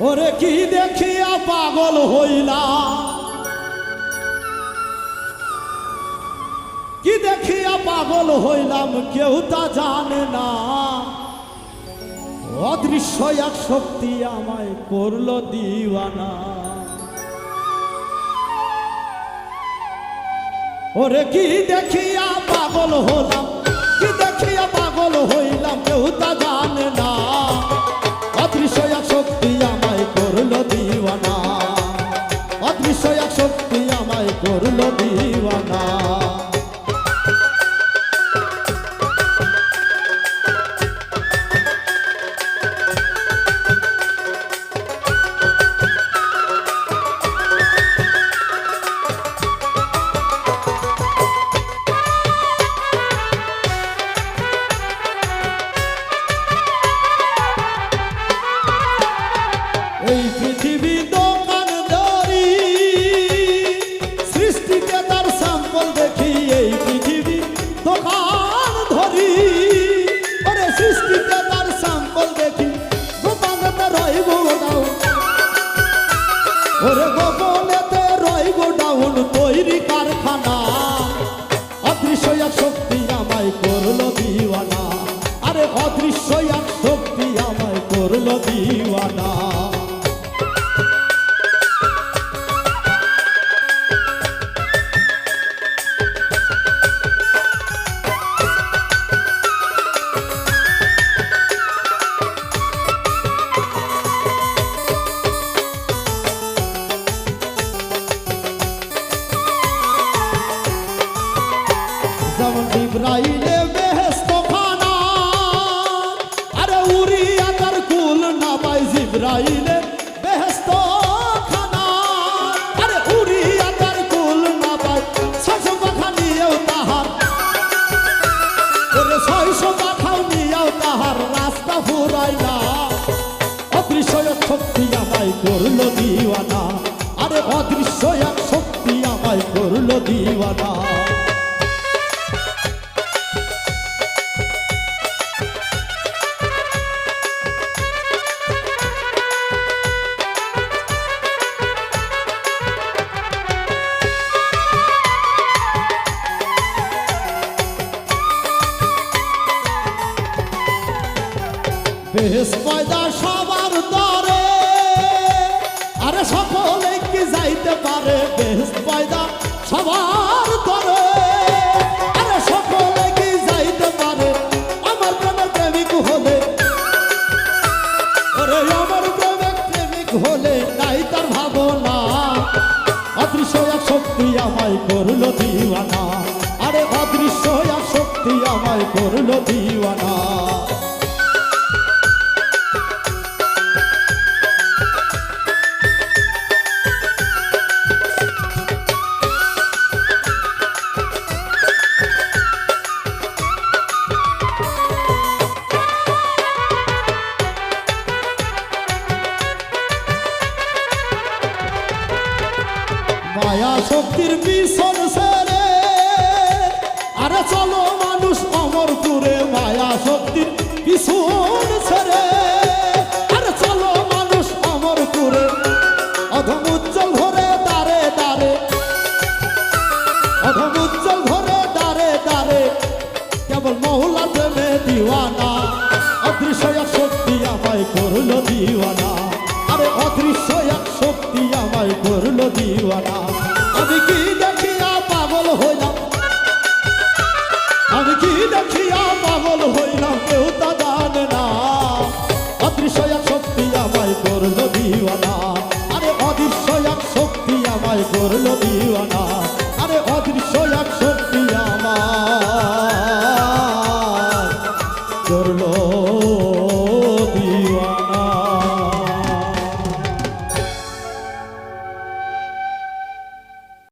ওরে কি দেখিয়া পাগল হইলাম কি দেখিয়া পাগল হইলাম কেউ তা জানে না। অদৃশ্য এক শক্তি আমায় করল দিওয়ানা। ওরে কি দেখিয়া পাগল হলাম, কি দেখিয়া পাগল হইলাম কেউ তা জানে না। করল দিওয়ানা দোকানেতে রই ওরে গোপনেতে রই গোডাউন তৈরি কারখানা। অদৃশ্য এক শক্তি আমায় করল দিওয়ানা। আরে অদৃশ্য এক শক্তি আমায় করল দিওয়ানা। ইব্রাহিলে বেহেস্ত খানা। আরে উড়িয়া তার কুল না পাই জিব্রাইলে বেহেস্ত খানা। আরে উড়িয়া তার কুল না পাই, ছয়শো পাখা নিয়েও তাহার। ছয়শো পাখাও নিয়েও তাহার রাস্তা ফুরাই না। অদৃশ্য শক্তি আমায় করল দিওয়ানা। আরে অদৃশ্য এক শক্তি আমায় করল দিওয়ানা। বেশ পয়দা সবার দরে। আরে সকলে কি যাইতে পারে? বেশ পয়দা সবার দরে। আরে সকলে কি যাইতে পারে? আমার প্রেমের প্রেমিক হলে। ওরে আমার প্রেমিক প্রেমিক হলে নাই তার ভাবনা। অদৃশ্য শক্তি আমায় করল দিওয়ানা। আরে অদৃশ্য এক শক্তি আমায় করল দিওয়ানা। মায়া শক্তির মিশন সেরে। আরে চলো মানুষ, অমর অমরপুরে মায়া শক্তির পিছন ছেড়ে আরে চলো মানুষ অমরপুরে অধম উজ্জ্বল ভরে দাঁড়ে দাঁড়ে অধম উজ্জ্বল ভরে দাঁড়ে দাঁড়ে কেবল মহলা প্রেমে দিওয়ানা। দিওয়ানা। আমি কি দেখিয়া পাগল হইলাম? আমি কি দেখিয়া পাগল হইলাম? কেউ তা জানে না। অদৃশ্য এক শক্তি আমায় করল দিওয়ানা। আরে অদৃশ্য এক শক্তি আমায় করল দিওয়ানা। আরে অদৃশ্য এক শক্তি আমায় করল